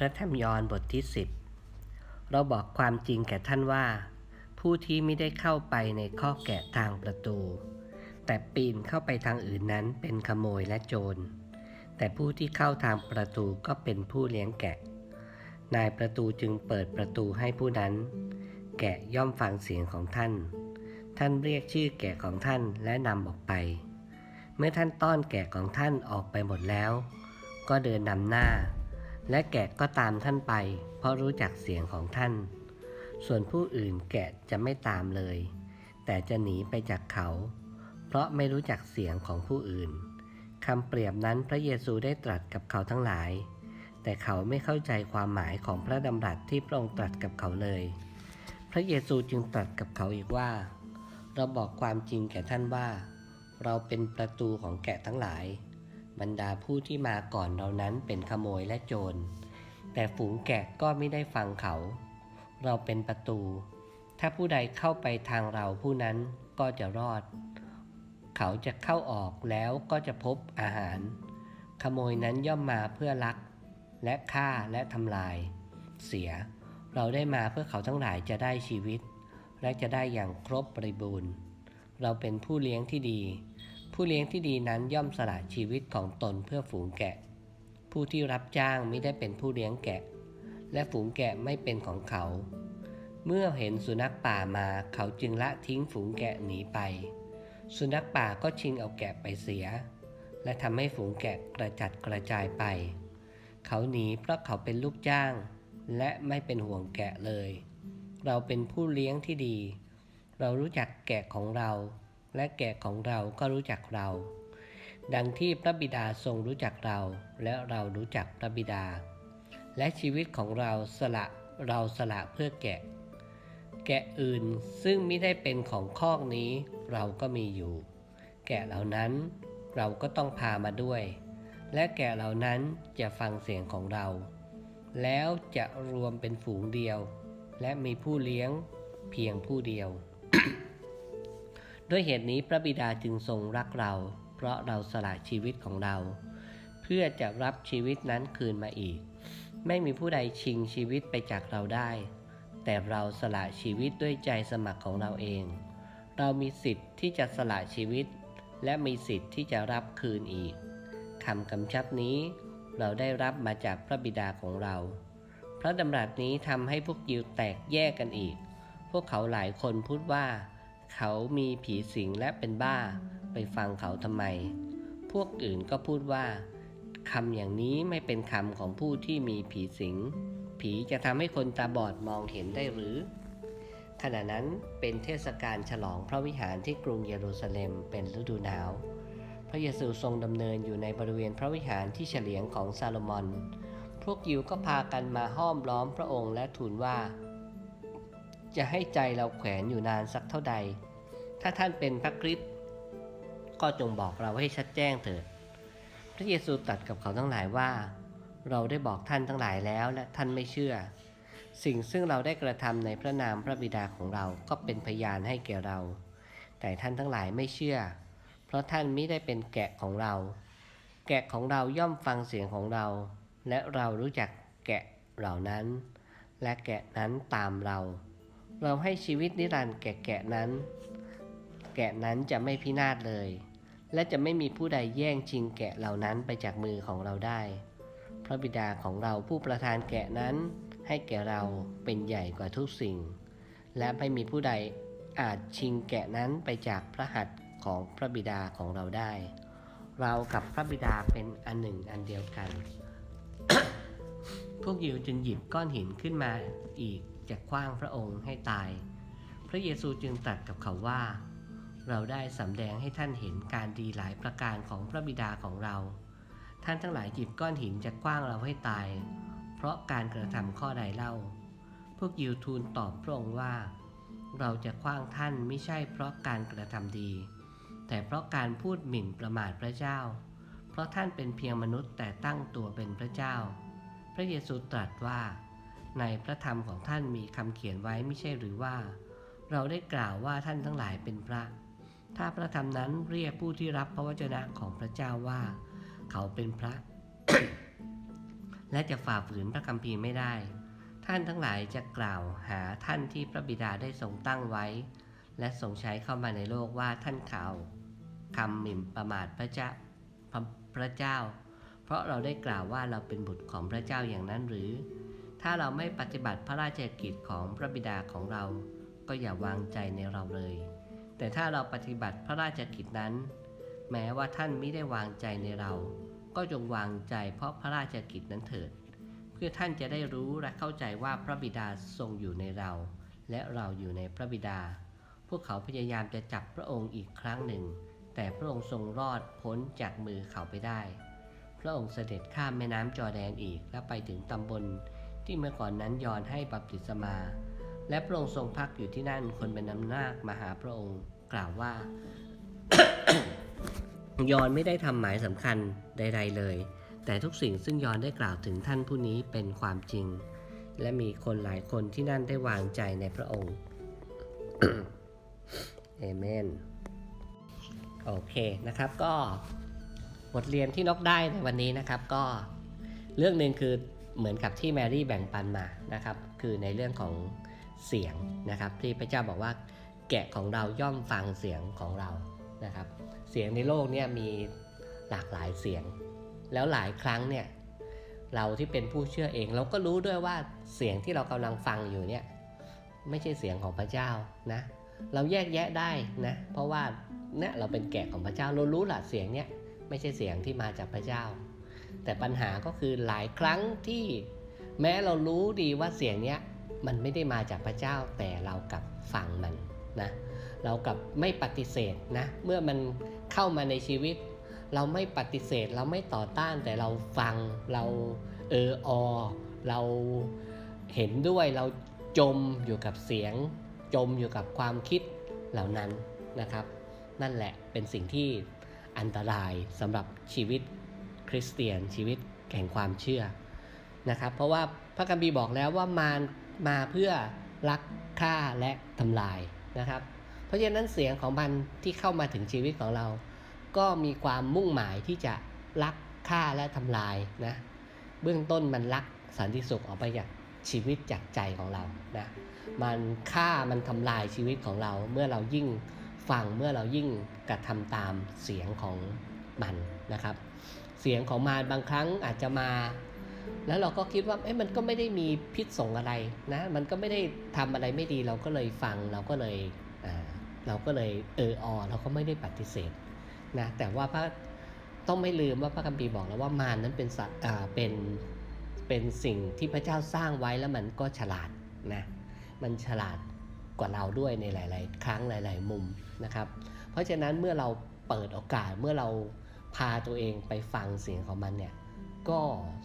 พระธรรมยอห์นบทที่สิบเราบอกความจริงแก่ท่านว่า ผู้ที่ไม่ได้เข้าไปในข้อแกะทางประตู แต่ปีนเข้าไปทางอื่นนั้นเป็นขโมยและโจร แต่ผู้ที่เข้าทางประตูก็เป็นผู้เลี้ยงแกะ นายประตูจึงเปิดประตูให้ผู้นั้น แกะย่อมฟังเสียงของท่าน ท่านเรียกชื่อแกะของท่านและนำออกไป เมื่อท่านต้อนแกะของท่านออกไปหมดแล้ว ก็เดินนำหน้า และแกะก็ตามท่านไป เพราะรู้จักเสียงของท่าน ส่วนผู้อื่นแกะจะไม่ตามเลย แต่จะหนีไปจากเขา เพราะไม่รู้จักเสียงของผู้อื่นคำเปรียบนั้นพระเยซูได้ตรัสกับเขาทั้งหลาย แต่เขาไม่เข้าใจความหมายของพระดำรัสที่พระองค์ตรัสกับเขาเลย พระเยซูจึงตรัสกับเขาอีกว่า เราบอกความจริงแก่ท่านว่า เราเป็นประตูของแกะทั้งหลาย บรรดาผู้ที่มาก่อนเรานั้นเป็นขโมยและโจร แต่ฝูงแกะก็ไม่ได้ฟังเขา เราเป็นประตู ถ้าผู้ใดเข้าไปทางเราผู้นั้นก็จะรอด เขาจะเข้าออกแล้วก็จะพบอาหาร ขโมยนั้นย่อมมาเพื่อลัก และฆ่าและทำลาย เสีย เราได้มาเพื่อเขาทั้งหลายจะได้ชีวิต และจะได้อย่างครบบริบูรณ์ เราเป็นผู้เลี้ยงที่ดี ผู้เลี้ยงที่ดีนั้นย่อมสละชีวิตของตนเพื่อฝูงแกะ ผู้ที่รับจ้างไม่ได้เป็นผู้เลี้ยงแกะ และฝูงแกะไม่เป็นของเขา เมื่อเห็นสุนัขป่ามาเขาจึงละทิ้งฝูงแกะหนีไป สุนัขป่าก็ชิงเอาแกะไปเสีย และทำให้ฝูงแกะกระจัดกระจายไป เขาหนีเพราะเขาเป็นลูกจ้าง และไม่เป็นห่วงแกะเลย เราเป็นผู้เลี้ยงที่ดี เรารู้จักแกะของเรา และแกะของเราก็รู้จักเรา ดังที่พระบิดาทรงรู้จักเรา และเรารู้จักพระบิดา และชีวิตของเราสละเราสละเพื่อแกะ แกะอื่นซึ่งไม่ได้เป็นของคอกนี้เราก็มีอยู่ แกะเหล่านั้นเราก็ต้องพามาด้วย และแกะเหล่านั้นจะฟังเสียงของเรา แล้วจะรวมเป็นฝูงเดียว และมีผู้เลี้ยงเพียงผู้เดียว ด้วยเหตุนี้พระบิดาจึงทรงรักเรา เพราะเราสละชีวิตของเรา เพื่อจะรับชีวิตนั้นคืนมาอีก ไม่มีผู้ใดชิงชีวิตไปจากเราได้ แต่เราสละชีวิตด้วยใจสมัครของเราเอง เรามีสิทธิ์ที่จะสละชีวิต และมีสิทธิ์ที่จะรับคืนอีกคำกำชับนี้ เราได้รับมาจากพระบิดาของเรา พระดำรัสนี้ทำให้พวกยิวแตกแยกกันอีก พวกเขาหลายคนพูดว่า เขามีผีสิงและเป็นบ้า ไปฟังเขาทำไม พวกอื่นก็พูดว่าคำอย่างนี้ไม่เป็นคำของผู้ที่มีผีสิง ผีจะทำให้คนตาบอดมองเห็นได้หรือ ขณะนั้นเป็นเทศกาลฉลองพระวิหารที่กรุงเยรูซาเล็มเป็นฤดูหนาว พระเยซูทรงดำเนินอยู่ในบริเวณพระวิหารที่เฉลียงของซาโลมอน พวกยิวก็พากันมาห้อมล้อมพระองค์และทูลว่า จะให้ใจเราแขวนอยู่นานสักเท่าใด ถ้าท่านเป็นพระคริสต์ก็จงบอกเราให้ชัดแจ้งเถิด พระเยซูตรัสกับเขาทั้งหลายว่า เราได้บอกท่านทั้งหลายแล้วและท่านไม่เชื่อ สิ่งซึ่งเราได้กระทำในพระนามพระบิดาของเราก็เป็นพยานให้แก่เรา แต่ท่านทั้งหลายไม่เชื่อ เพราะท่านไม่ได้เป็นแกะของเรา แกะของเราย่อมฟังเสียงของเรา และเรารู้จักแกะเหล่านั้น และแกะนั้นตามเรา เราให้ชีวิตนิรันดร์แก่แกะนั้น แกะนั้นจะไม่พินาศเลย และจะไม่มีผู้ใดแย่งชิงแกะเหล่านั้นไปจากมือของเราได้ พระบิดาของเราผู้ประทานแกะนั้น ให้แก่เราเป็นใหญ่กว่าทุกสิ่ง และไม่มีผู้ใดอาจชิงแกะนั้นไปจากพระหัตถ์ของพระบิดาของเราได้ เรากับพระบิดาเป็นอันหนึ่งอันเดียวกัน พวกยิวจึงหยิบก้อนหินขึ้นมาอีก จะคว้างพระองค์ให้ตาย พระเยซูจึงตรัสกับเขาว่า เราได้สำแดงให้ท่านเห็นการดีหลายประการของพระบิดาของเรา ท่านทั้งหลายหยิบก้อนหินจะคว้างเราให้ตาย เพราะการกระทำข้อใดเล่า พวกยิวทูลตอบพระองค์ว่า เราจะคว้างท่านไม่ใช่เพราะการกระทำดี แต่เพราะการพูดหมิ่นประมาทพระเจ้า เพราะท่านเป็นเพียงมนุษย์แต่ตั้งตัวเป็นพระเจ้า พระเยซูตรัสว่า ในพระธรรมของท่านมีคำเขียนไว้ไม่ใช่หรือว่า เราได้กล่าวว่าท่านทั้งหลายเป็นพระ ถ้าพระธรรมนั้นเรียกผู้ที่รับพระวจนะของพระเจ้าว่า เขาเป็นพระ และจะฝ่าฝืนพระคัมภีร์ไม่ได้ ท่านทั้งหลายจะกล่าวหาท่านที่พระบิดาได้ทรงตั้งไว้ และทรงใช้เข้ามาในโลกว่าท่านข่าวคำหมิ่นประมาทพระเจ้าพพระเจ้า เพราะเราได้กล่าวว่าเราเป็นบุตรของพระเจ้าอย่างนั้นหรือ ถ้าเราไม่ปฏิบัติพระราชกิจของพระบิดาของเรา ก็อย่าวางใจในเราเลย แต่ถ้าเราปฏิบัติพระราชกิจนั้น แม้ว่าท่านไม่ได้วางใจในเรา ก็จงวางใจเพราะพระราชกิจนั้นเถิด เพื่อท่านจะได้รู้และเข้าใจว่าพระบิดาทรงอยู่ในเรา และเราอยู่ในพระบิดา พวกเขาพยายามจะจับพระองค์อีกครั้งหนึ่ง แต่พระองค์ทรงรอดพ้นจากมือเขาไปได้ พระองค์เสด็จข้ามแม่น้ำจอแดนอีกและไปถึงตำบล ที่เมื่อก่อนนั้นยอนให้บัพติศมา และพระองค์ทรงพักอยู่ที่นั่นคนเป็นนำนาคมาหาพระองค์กล่าวว่ายอนไม่ได้ทำหมายสำคัญใด ๆ เลย แต่ทุกสิ่งซึ่งยอนได้กล่าวถึงท่านผู้นี้เป็นความจริง และมีคนหลายคนที่นั่นได้วางใจในพระองค์เอเมนโอเคนะครับก็บทเรียนที่นกได้ในวันนี้นะครับก็เรื่องหนึ่งคือ เหมือนกับที่แมรี่แบ่งปันมานะครับ คือในเรื่องของเสียงนะครับ ที่พระเจ้าบอกว่าแกะของเราย่อมฟังเสียงของเรานะครับ เสียงในโลกเนี่ยมีหลากหลายเสียง แล้วหลายครั้งเนี่ยเราที่เป็นผู้เชื่อเอง เราก็รู้ด้วยว่าเสียงที่เรากำลังฟังอยู่เนี่ยไม่ใช่เสียงของพระเจ้านะเราแยกแยะได้นะเพราะว่าเนี่ยเราเป็นแกะของพระเจ้าเรารู้ละเสียงเนี่ยไม่ใช่เสียงที่มาจากพระเจ้า แต่ปัญหาก็คือหลายครั้งที่แม้เรารู้ดีว่าเสียงเนี้ยมันไม่ได้มาจากพระเจ้าแต่เรากลับฟังมันนะเรากลับไม่ปฏิเสธนะเมื่อมันเข้ามาในชีวิต เราไม่ปฏิเสธเราไม่ต่อต้านแต่เราฟังเราเอออเราเห็นด้วยเราจมอยู่กับเสียง จมอยู่กับความคิดเหล่านั้นนะครับ นั่นแหละเป็นสิ่งที่อันตรายสำหรับชีวิต คริสเตียนชีวิตแห่งความเชื่อนะครับ เพราะว่าพระคัมภีร์บอกแล้วว่ามารมาเพื่อลักฆ่าและทำลายนะครับ เพราะฉะนั้นเสียงของมันที่เข้ามาถึงชีวิตของเรา ก็มีความมุ่งหมายที่จะลักฆ่าและทำลายนะเบื้องต้นมันลักสันติสุขออกไปจากชีวิตจากใจของเรานะมันฆ่ามันทำลายชีวิตของเราเมื่อเรายิ่งฟังเมื่อเรายิ่งกระทำตามเสียงของ มันนะครับ เสียงของมารบางครั้งอาจจะมา แล้วเราก็คิดว่าเอ๊ะมันก็ไม่ได้มีพิษส่งอะไรนะมันก็ไม่ได้ทำอะไรไม่ดีเราก็เลยฟังเราก็เลยอ่าเราก็เลยเออออเราก็ไม่ได้ปฏิเสธนะแต่ว่าพระต้องไม่ลืมว่าพระคัมภีร์บอกแล้วว่ามารนั้นเป็นสัตว์อ่าเป็นเป็นสิ่งที่พระเจ้าสร้างไว้แล้วมันก็ฉลาดนะมันฉลาดกว่าเราด้วยในหลาย ๆ ครั้งหลาย ๆ มุมนะครับ เพราะฉะนั้นเมื่อเราเปิดโอกาสเมื่อเรา พาตัวเองไปฟังเสียงของมันเนี่ยก็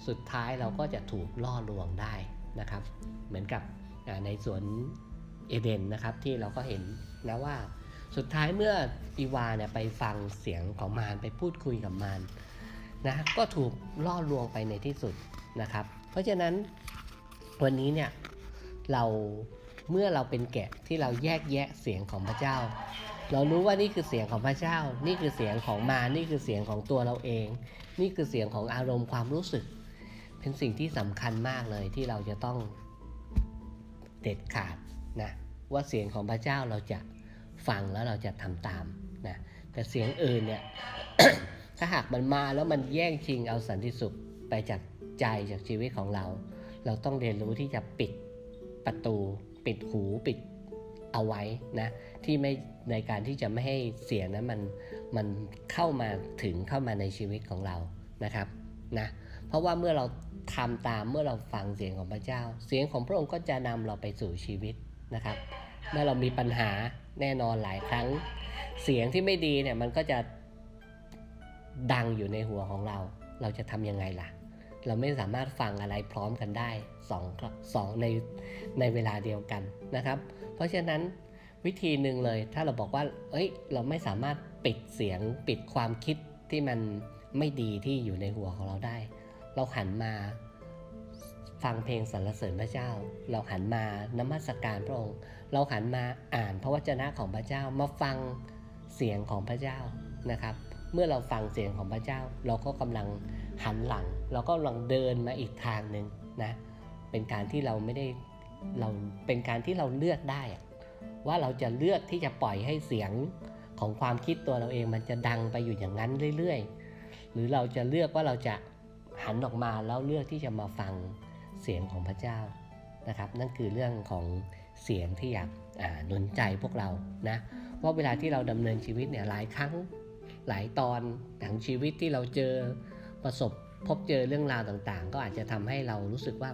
สุดท้ายเราก็จะถูกล่อลวงได้นะครับ เหมือนกับในสวนเอเดนนะครับที่เราก็เห็นนะว่าสุดท้ายเมื่ออีวาเนี่ยไปฟังเสียงของมารไปพูดคุยกับมารนะก็ถูกล่อลวงไปในที่สุดนะครับ เพราะฉะนั้นวันนี้เนี่ยเราเมื่อเราเป็นแกะที่เราแยกแยะเสียงของพระเจ้า เรารู้ว่านี่คือเสียงของพระเจ้า นี่คือเสียงของมา นี่คือเสียงของตัวเราเอง นี่คือเสียงของอารมณ์ความรู้สึก เป็นสิ่งที่สำคัญมากเลยที่เราจะต้องเด็ดขาดนะว่าเสียงของพระเจ้าเราจะฟังแล้วเราจะทำตามนะแต่เสียงอื่นเนี่ยถ้าหากมันมาแล้วมันแย่งชิงเอาสันติสุขไปจากใจจากชีวิตของเรา เราต้องเรียนรู้ที่จะปิดประตู ปิดหูปิด เอาไว้นะที่ไม่ในการที่จะไม่ให้เสียงนั้นมันมันเข้ามาถึงเข้ามาในชีวิตของเรานะครับนะเพราะว่าเมื่อเราทำตามเมื่อเราฟังเสียงของพระเจ้า เสียงของพระองค์ก็จะนำเราไปสู่ชีวิตนะครับ เมื่อเรามีปัญหาแน่นอนหลายครั้ง เสียงที่ไม่ดีเนี่ยมันก็จะดังอยู่ในหัวของเรา เราจะทำยังไงล่ะ เราไม่สามารถฟังอะไรพร้อมกันได้สองสองในในเวลาเดียวกันนะครับ เพราะฉะนั้นวิธีหนึ่งเลย ถ้าเราบอกว่า เอ้ย เราไม่สามารถปิดเสียงปิดความคิดที่มันไม่ดีที่อยู่ในหัวของเราได้ เราหันมาฟังเพลงสรรเสริญพระเจ้า เราหันมานมัสการพระองค์ เราหันมาอ่านพระวจนะของพระเจ้า มาฟังเสียงของพระเจ้านะครับ เมื่อเราฟังเสียงของพระเจ้า เราก็กำลังหันหลัง เราก็กำลองเดินมาอีกทางหนึ่งนะ เป็นการที่เราไม่ได้ เราเป็นการที่เราเลือกได้ ว่าเราจะเลือกที่จะปล่อยให้เสียงของความคิดตัวเราเองมันจะดังไปอยู่อย่างนั้นเรื่อยๆ หรือเราจะเลือกว่าเราจะหันออกมาแล้วเลือกที่จะมาฟังเสียงของพระเจ้านะครับ นั่นคือเรื่องของเสียงที่อยากหนุนใจพวกเรานะว่าเวลาที่เราดำเนินชีวิตเนี่ยหลายครั้งหลายตอนของชีวิตที่เราเจอประสบพบเจอเรื่องราวต่างๆ ก็อาจจะทำให้เรารู้สึกว่า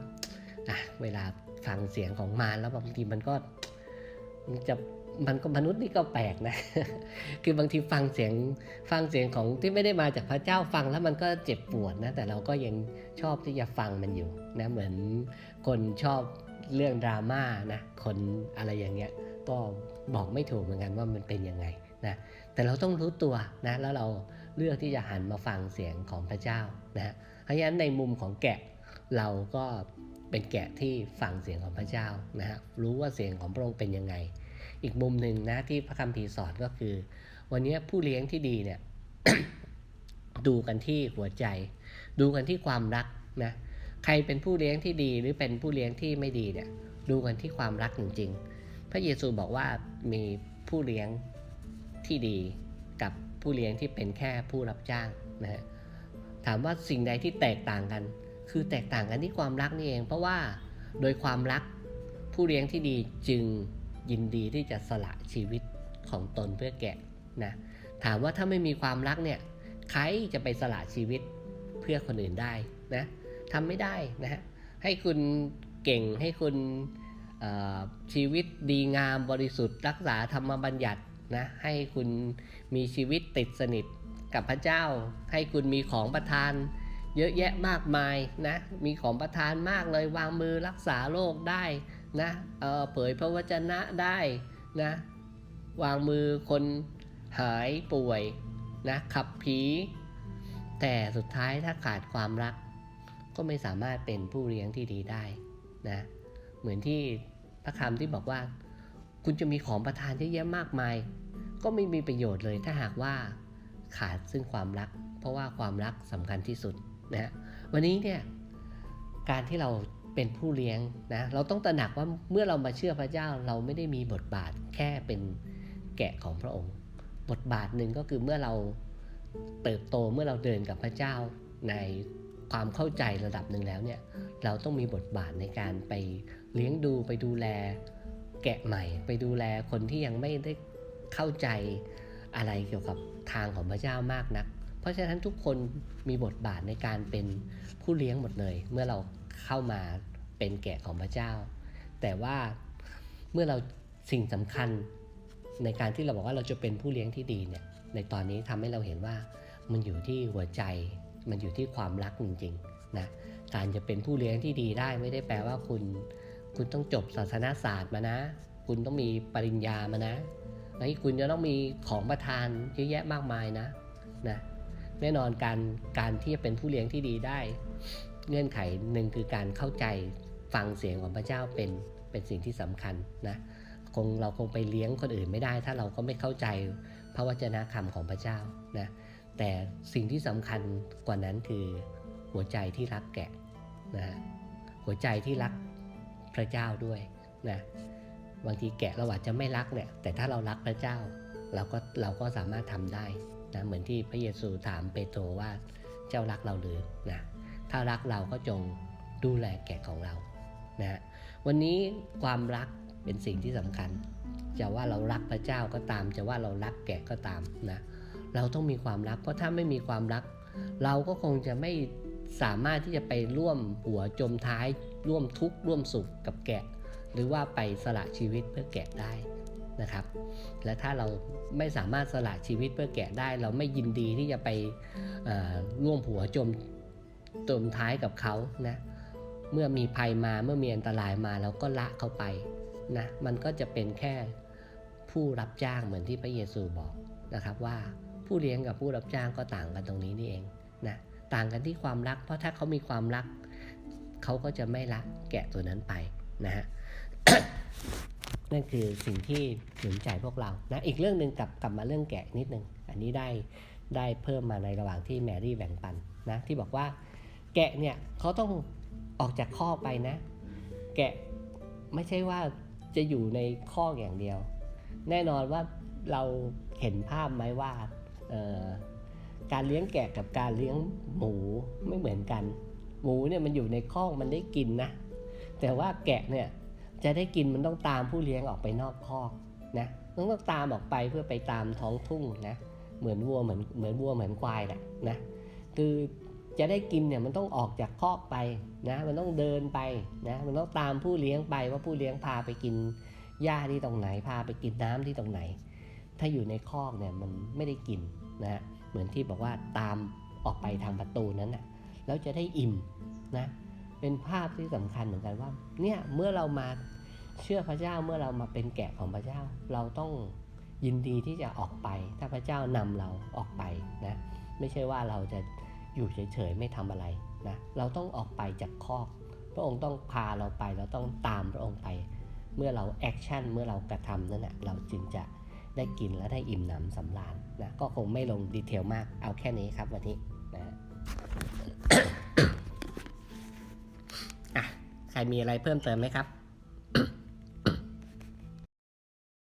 เวลา ฟังเสียงของมารแล้วบางทีมันก็มันจะมันก็มนุษย์นี่ก็แปลกนะ คือบางทีฟังเสียงฟังเสียงของที่ไม่ได้มาจากพระเจ้าฟังแล้วมันก็เจ็บปวดนะ แต่เราก็ยังชอบที่จะฟังมันอยู่นะ เหมือนคนชอบเรื่องดราม่านะ คนอะไรอย่างเงี้ย ก็บอกไม่ถูกเหมือนกันว่ามันเป็นยังไงนะ แต่เราต้องรู้ตัวนะ แล้วเราเลือกที่จะหันมาฟังเสียงของพระเจ้านะฮะเพราะฉะนั้นในมุมของแกะเราก็ เป็นแกะที่ฟังเสียงของพระเจ้านะฮะรู้ว่าเสียงของพระองค์เป็นยังไง อีกมุมหนึ่งนะที่พระคัมภีร์สอนก็คือ วันนี้ผู้เลี้ยงที่ดีเนี่ยดูกันที่หัวใจ ดูกันที่ความรักนะใครเป็นผู้เลี้ยงที่ดีหรือเป็นผู้เลี้ยงที่ไม่ดีเนี่ยดูกันที่ความรักจริง ๆ พระเยซูบอกว่ามีผู้เลี้ยงที่ดีกับผู้เลี้ยงที่เป็นแค่ผู้รับจ้างนะฮะถามว่าสิ่งใดที่แตกต่างกัน คือแตกต่างกันที่ความรักนี่เอง เพราะว่าโดยความรักผู้เลี้ยงที่ดีจึงยินดีที่จะสละชีวิตของตนเพื่อแกะนะถามว่าถ้าไม่มีความรักเนี่ยใครจะไปสละชีวิตเพื่อคนอื่นได้นะทำไม่ได้นะฮะให้คุณเก่งให้คุณชีวิตดีงามบริสุทธิ์ รักษาธรรมบัญญัตินะให้คุณมีชีวิตติดสนิทกับพระเจ้า ให้คุณมีของประทาน เยอะแยะมากมายนะ มีของประทานมากเลยวางมือรักษาโรคได้นะเออเผยพระวจนะได้นะ วางมือคนหายป่วยนะขับผี แต่สุดท้ายถ้าขาดความรัก ก็ไม่สามารถเป็นผู้เลี้ยงที่ดีได้นะ เหมือนที่พระคำที่บอกว่า คุณจะมีของประทานเยอะแยะมากมาย ก็ไม่มีประโยชน์เลยถ้าหากว่าขาดซึ่งความรัก เพราะว่าความรักสำคัญที่สุด นะวันนี้เนี่ยการที่เราเป็นผู้เลี้ยงนะเราต้องตระหนักว่าเมื่อเรามาเชื่อพระเจ้าเราไม่ได้มีบทบาทแค่เป็นแกะของพระองค์ บทบาทหนึ่งก็คือเมื่อเราเติบโตเมื่อเราเดินกับพระเจ้าในความเข้าใจระดับหนึ่งแล้วเนี่ยเราต้องมีบทบาทในการไปเลี้ยงดูไปดูแลแกะใหม่ ไปดูแลคนที่ยังไม่ได้เข้าใจอะไรเกี่ยวกับทางของพระเจ้ามากนัก เพราะฉะนั้นทุกคนมีบทบาทในการเป็นผู้เลี้ยงหมดเลย เมื่อเราเข้ามาเป็นแกะของพระเจ้า แต่ว่าเมื่อเราสิ่งสำคัญในการที่เราบอกว่าเราจะเป็นผู้เลี้ยงที่ดีเนี่ยในตอนนี้ทำให้เราเห็นว่ามันอยู่ที่หัวใจ มันอยู่ที่ความรักจริงๆนะการจะเป็นผู้เลี้ยงที่ดีได้ไม่ได้แปลว่าคุณ คุณต้องจบศาสนาศาสตร์มานะ คุณต้องมีปริญญามานะเฮ้ยคุณจะต้องมีของประทานเยอะแยะมากมายนะนะ แน่นอนการการที่จะเป็นผู้เลี้ยงที่ดีได้ เงื่อนไขหนึ่งคือการเข้าใจฟังเสียงของพระเจ้าเป็นเป็นสิ่งที่สำคัญนะคงเราคงไปเลี้ยงคนอื่นไม่ได้ ถ้าเราก็ไม่เข้าใจพระวจนะคำของพระเจ้านะแต่สิ่งที่สำคัญกว่านั้นคือหัวใจที่รักแกะนะหัวใจที่รักพระเจ้าด้วยนะบางทีแกะเราอาจจะไม่รักเนี่ยแต่ถ้าเรารักพระเจ้า เราก็เราก็สามารถทำได้ นะเหมือนที่พระเยซูถามเปโตรว่าเจ้ารักเราหรือนะถ้ารักเราก็จงดูแลแกะของเรานะฮะวันนี้ความรักเป็นสิ่งที่สำคัญ จะว่าเรารักพระเจ้าก็ตาม จะว่าเรารักแกะก็ตามนะเราต้องมีความรักเพราะถ้าไม่มีความรัก เราก็คงจะไม่สามารถที่จะไปร่วมหัวจมท้ายร่วมทุกข์ร่วมสุขกับแกะ หรือว่าไปสละชีวิตเพื่อแกะได้ นะครับ และถ้าเราไม่สามารถสละชีวิตเพื่อแกะได้ เราไม่ยินดีที่จะไปเอ่อร่วมหัวจมจมท้ายกับเขานะเมื่อมีภัยมาเมื่อมีอันตรายมาเราก็ละเขาไปนะมันก็จะเป็นแค่ผู้รับจ้างเหมือนที่พระเยซูบอกนะครับว่าผู้เลี้ยงกับผู้รับจ้างก็ต่างกันตรงนี้นี่เองนะต่างกันที่ความรัก เพราะถ้าเขามีความรัก เขาก็จะไม่ละแกะตัวนั้นไปนะฮะ นั่นคือสิ่งที่หนุนใจพวกเรานะอีกเรื่องหนึ่งกลับกลับมาเรื่องแกะนิดนึงอันนี้ได้ได้เพิ่มมาในระหว่างที่แมรี่แบ่งปันนะที่บอกว่าแกะเนี่ยเขาต้องออกจากคอกไปนะ แกะไม่ใช่ว่าจะอยู่ในคอกอย่างเดียว แน่นอนว่าเราเห็นภาพไหมว่าการเลี้ยงแกะกับการเลี้ยงหมูไม่เหมือนกัน หมูเนี่ยมันอยู่ในคอกมันได้กินนะ แต่ว่าแกะเนี่ย จะได้กินมันต้องตามผู้เลี้ยงออกไปนอกคอกนะต้องต้องตามออกไปเพื่อไปตามท้องทุ่งนะเหมือนวัวเหมือนเหมือนวัวเหมือนควายแหละนะคือจะได้กินเนี่ยมันต้องออกจากคอกไปนะมันต้องเดินไปนะมันต้องตามผู้เลี้ยงไปว่าผู้เลี้ยงพาไปกินหญ้าที่ตรงไหนพาไปกินน้ำที่ตรงไหน ถ้าอยู่ในคอกเนี่ยมันไม่ได้กินนะเหมือนที่บอกว่าตามออกไปทางประตูนั้นนะแล้วจะได้อิ่มนะ เป็นภาพที่สำคัญเหมือนกันว่า เนี่ยเมื่อเรามาเชื่อพระเจ้าเมื่อเรามาเป็นแกะของพระเจ้า เราต้องยินดีที่จะออกไป ถ้าพระเจ้านำเราออกไปนะไม่ใช่ว่าเราจะอยู่เฉยๆไม่ทำอะไรนะเราต้องออกไปจากคอก พระองค์ต้องพาเราไปเราต้องตามพระองค์ไป เมื่อเราแอคชั่นเมื่อเรากระทำนั่นแหละเราจึงจะได้กินและได้อิ่มหนำสำราญนะก็คงไม่ลงดีเทลมากเอาแค่นี้ครับวันนี้นะ ใครมีอะไรเพิ่มเติมไหมครับ